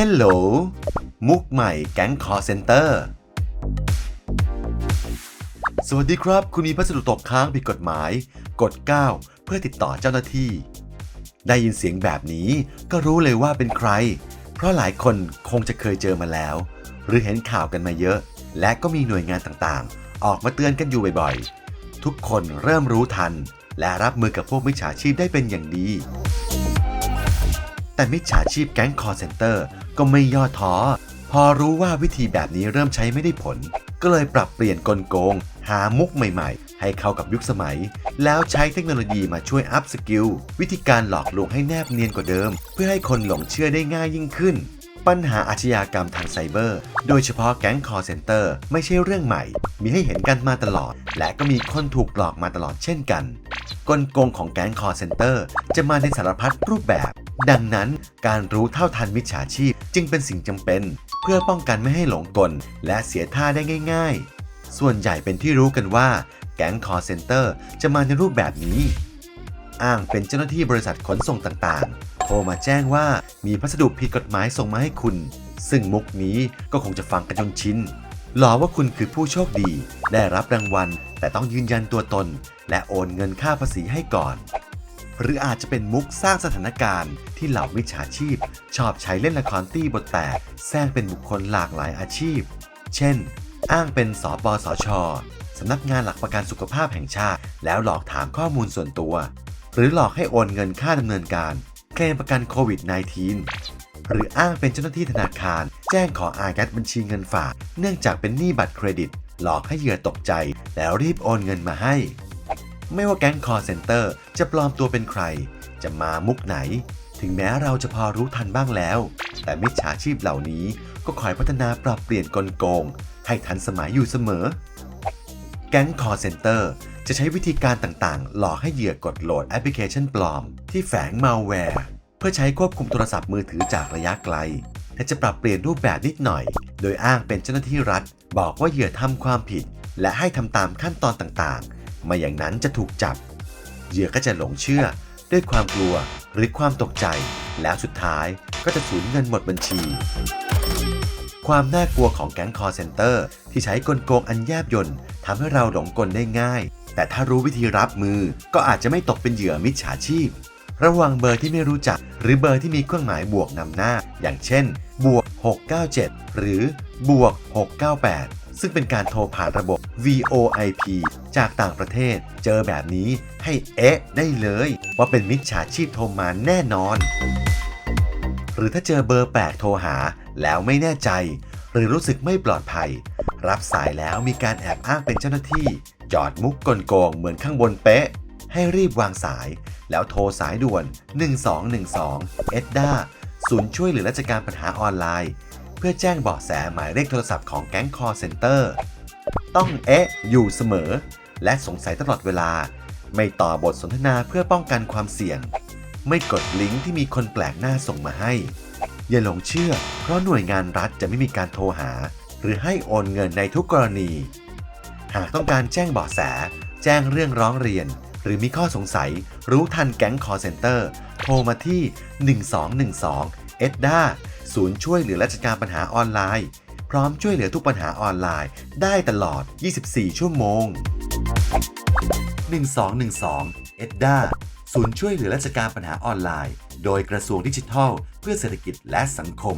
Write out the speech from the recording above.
Hello มุกใหม่แก๊งคอเซ็นเตอร์ สวัสดีครับ คุณมีพัสดุตกค้างผิดกฎหมาย กด 9 เพื่อติดต่อเจ้าหน้าที่ ได้ยินเสียงแบบนี้ก็รู้เลยว่าเป็นใคร เพราะหลายคนคงจะเคยเจอมาแล้ว หรือเห็นข่าวกันมาเยอะ และก็มีหน่วยงานต่างๆ ออกมาเตือนกันอยู่บ่อยๆ ทุกคนเริ่มรู้ทัน และรับมือกับพวกมิจฉาชีพได้เป็นอย่างดีแต่มิจฉาชีพแก๊งคอร์เซนเตอร์ ก็ไม่ย่อท้อ พอรู้ว่าวิธีแบบนี้เริ่มใช้ไม่ได้ผล ก็เลยปรับเปลี่ยนกลโกง หามุกใหม่ๆ ให้เข้ากับยุคสมัย แล้วใช้เทคโนโลยีมาช่วยอัพสกิลวิธีการหลอกลวงให้แนบเนียนกว่าเดิม เพื่อให้คนหลงเชื่อได้ง่ายยิ่งขึ้นปัญหาอาชญากรรมทางไซเบอร์ โดยเฉพาะแก๊งคอร์เซนเตอร์ไม่ใช่เรื่องใหม่ มีให้เห็นกันมาตลอด และก็มีคนถูกหลอกมาตลอดเช่นกัน กลโกงของแก๊งคอร์เซนเตอร์จะมาในสารพัดรูปแบบ ดังนั้นการรู้เท่าทันมิจฉาชีพจึงเป็นสิ่งจำเป็น เพื่อป้องกันไม่ให้หลงกล และเสียท่าได้ง่าย ๆ ส่วนใหญ่เป็นที่รู้กันว่า แก๊งคอร์เซนเตอร์จะมาในรูปแบบนี้ อ้างเป็นเจ้าหน้าที่บริษัทขนส่งต่างๆ โทรมาแจ้งว่ามีพัสดุผิดกฎหมายส่งมาให้คุณ ซึ่งมุกนี้ก็คงจะฟังกันจนชินหลอกว่าคุณคือผู้โชคดี ได้รับรางวัล แต่ต้องยืนยันตัวตน และโอนเงินค่าภาษีให้ก่อน หรืออาจจะเป็นมุกสร้างสถานการณ์ที่เหล่ามิจฉาชีพ ชอบใช้เล่นละครตี้บทแตกแซงเป็นบุคคลหลากหลายอาชีพ เช่น อ้างเป็นสปสชสำนักงานหลักประกันสุขภาพแห่งชาติ แล้วหลอกถามข้อมูลส่วนตัว หรือหลอกให้โอนเงินค่าดำเนินการ เคลมประกันโควิด -19 หรืออ้างเป็นเจ้าหน้าที่ธนาคาร แจ้งขออายัดบัญชีเงินฝาก เนื่องจากเป็นหนี้บัตรเครดิต หลอกให้เหยื่อตกใจ แล้วรีบโอนเงินมาให้ ไม่ว่าแก๊งคอร์เซนเตอร์จะปลอมตัวเป็นใคร จะมามุกไหน ถึงแม้เราจะพอรู้ทันบ้างแล้ว แต่มิจฉาชีพเหล่านี้ก็คอยพัฒนาปรับเปลี่ยนกลโกง ให้ทันสมัยอยู่เสมอ แก๊งคอร์เซนเตอร์จะใช้วิธีการต่างๆ หลอกให้เหยื่อกดโหลดแอปพลิเคชันปลอม ที่แฝงมาแวร์เพื่อใช้ควบคุมโทรศัพท์มือถือจากระยะไกลแต่จะปรับเปลี่ยนรูปแบบนิดหน่อย โดยอ้างเป็นเจ้าหน้าที่รัฐ บอกว่าเหยื่อทำความผิด และให้ทำตามขั้นตอนต่างๆ ไม่อย่างนั้นจะถูกจับ เหยื่อก็จะหลงเชื่อด้วยความกลัวหรือความตกใจ แล้วสุดท้ายก็จะสูญเงินหมดบัญชี ความน่ากลัวของแก๊งคอร์เซนเตอร์ ที่ใช้กลโกงอันแยบยลทำให้เราหลงกลได้ง่าย แต่ถ้ารู้วิธีรับมือก็อาจจะไม่ตกเป็นเหยื่อมิจฉาชีพ ระวังเบอร์ที่ไม่รู้จัก หรือเบอร์ที่มีเครื่องหมายบวกนำหน้า อย่างเช่นบวก697 หรือบวก698 ซึ่งเป็นการโทรผ่านระบบ VoIP จากต่างประเทศ เจอแบบนี้ให้เอ๊ะได้เลย ว่าเป็นมิจฉาชีพโทรมาแน่นอน หรือถ้าเจอเบอร์แปลกโทรหาแล้วไม่แน่ใจ หรือรู้สึกไม่ปลอดภัย รับสายแล้วมีการแอบอ้างเป็นเจ้าหน้าที่จอดมุกกลโกงเหมือนข้างบนเป๊ะ ให้รีบวางสาย แล้วโทรสายด่วน 1212 เอ็ดดาศูนย์ช่วยเหลือราชการปัญหาออนไลน์ เพื่อแจ้งเบาะแสหมายเลขโทรศัพท์ของแก๊งคอร์เซ็นเตอร์ ต้องเอ๊ะอยู่เสมอ และสงสัยตลอดเวลา ไม่ต่อบทสนทนาเพื่อป้องกันความเสี่ยง ไม่กดลิงก์ที่มีคนแปลกหน้าส่งมาให้ อย่าหลงเชื่อ เพราะหน่วยงานรัฐจะไม่มีการโทรหา หรือให้โอนเงินในทุกกรณี หากต้องการแจ้งเบาะแส แจ้งเรื่องร้องเรียน หรือมีข้อสงสัย รู้ทันแก๊งคอร์เซ็นเตอร์โทรมาที่ 1212เอ็ดด้า ศูนย์ช่วยเหลือราชการปัญหาออนไลน์ พร้อมช่วยเหลือทุกปัญหาออนไลน์ ได้ตลอด 24 ชั่วโมง 1212 เอ็ดดาศูนย์ช่วยเหลือราชการปัญหาออนไลน์ โดยกระทรวงดิจิทัล เพื่อเศรษฐกิจและสังคม